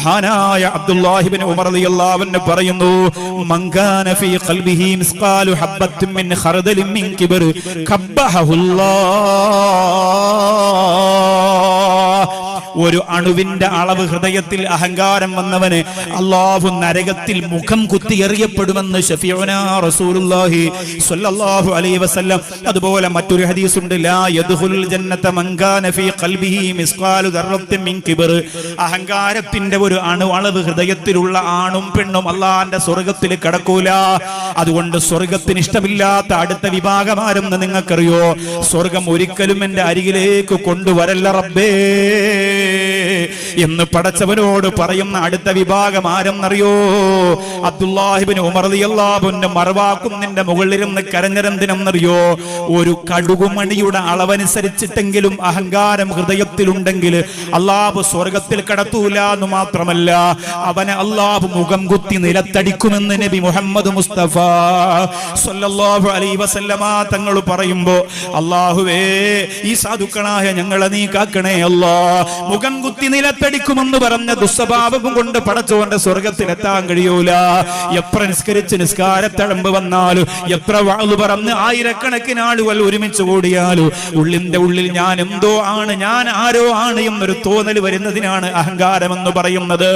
മഹാനായ അബ്ദുല്ലാഹിബിൻ ഉമർ റളിയല്ലാഹു അൻഹു പറയുന്നു മങ്കാന ഫീ ഖൽബിഹി മിസ്ഖാലു ഹബ്ബത്തിൻ മിൻ ഖർദലിൻ മിൻ കിബ്ർ കബ്ബഹുല്ലാഹ് ഒരു അണുവിന്റെ അളവ് ഹൃദയത്തിൽ അഹങ്കാരം വന്നവന് അള്ളാഹു നരകത്തിൽ മുഖം കുത്തി എറിയപ്പെടുമെന്ന് ഷഫീഉനാ റസൂലുള്ളാഹി സ്വല്ലല്ലാഹു അലൈഹി വസല്ലം. അതുപോലെ മറ്റൊരു ഹദീസ് ഉണ്ട് ലാ ജന്നത മൻ ഫീ ഖൽബിഹി മിസ്ഖാലു മിൻ കിബർ. അഹങ്കാരത്തിന്റെ ഒരു അണു അളവ് ഹൃദയത്തിലുള്ള ആണും പെണ്ണും അള്ളാഹിന്റെ സ്വർഗത്തിൽ കടക്കൂല. അതുകൊണ്ട് സ്വർഗത്തിന് ഇഷ്ടമില്ലാത്ത അടുത്ത വിഭാഗമാരെന്ന് നിങ്ങൾക്കറിയോ? സ്വർഗം ഒരിക്കലും എന്റെ അരികിലേക്ക് കൊണ്ടുവരല്ല റബ്ബേ. എന്ന് പടച്ചവനോട് പറയുന്ന അടുത്ത വിഭാഗം ആരെന്നറിയോ? അബ്ദുല്ലാഹിബിന് ഉമർദിയല്ലാബുന്റെ മറവാക്കുന്നിന്റെ മുകളിലിരുന്ന് കരഞ്ഞരെന്തിനെന്നറിയോ ഒരു കടുകുമണിയുടെ അളവനുസരിച്ചിട്ടെങ്കിലും അഹങ്കാരം ഹൃദയത്തിലുണ്ടെങ്കിൽ അള്ളാബ് സ്വർഗത്തിൽ കടത്തൂല എന്ന് മാത്രമല്ല അവനെ അള്ളാഹു മുഖം കുത്തി നിലത്തടിക്കുമെന്ന് നബി മുഹമ്മദ് മുസ്തഫ സല്ലല്ലാഹു അലൈഹി വസല്ലമ തങ്ങൾ പറയുമ്പോ അള്ളാഹുവേ ഈ സാധുക്കളായ ഞങ്ങളെ നീ കാക്കണേ അല്ലാ മുഖം കുത്തി നിലത്തടിക്കുമെന്ന് പറഞ്ഞ ദുസ്വഭാവം കൊണ്ട് പടച്ചോന്റെ സ്വർഗത്തിലെത്താൻ കഴിയൂല. എത്ര നിസ്കരിച്ച് നിസ്കാരത്തഴമ്പ് വന്നാലും എത്ര വാളു പറഞ്ഞ് ആയിരക്കണക്കിന് ആളുകൾ ഒരുമിച്ച് കൂടിയാലും ഉള്ളിന്റെ ഉള്ളിൽ ഞാൻ എന്തോ ആണ് ഞാൻ ആരോ ആണ് എന്നൊരു തോന്നൽ വരുന്നതിനാണ് അഹങ്കാരം എന്ന് പറയുന്നത്.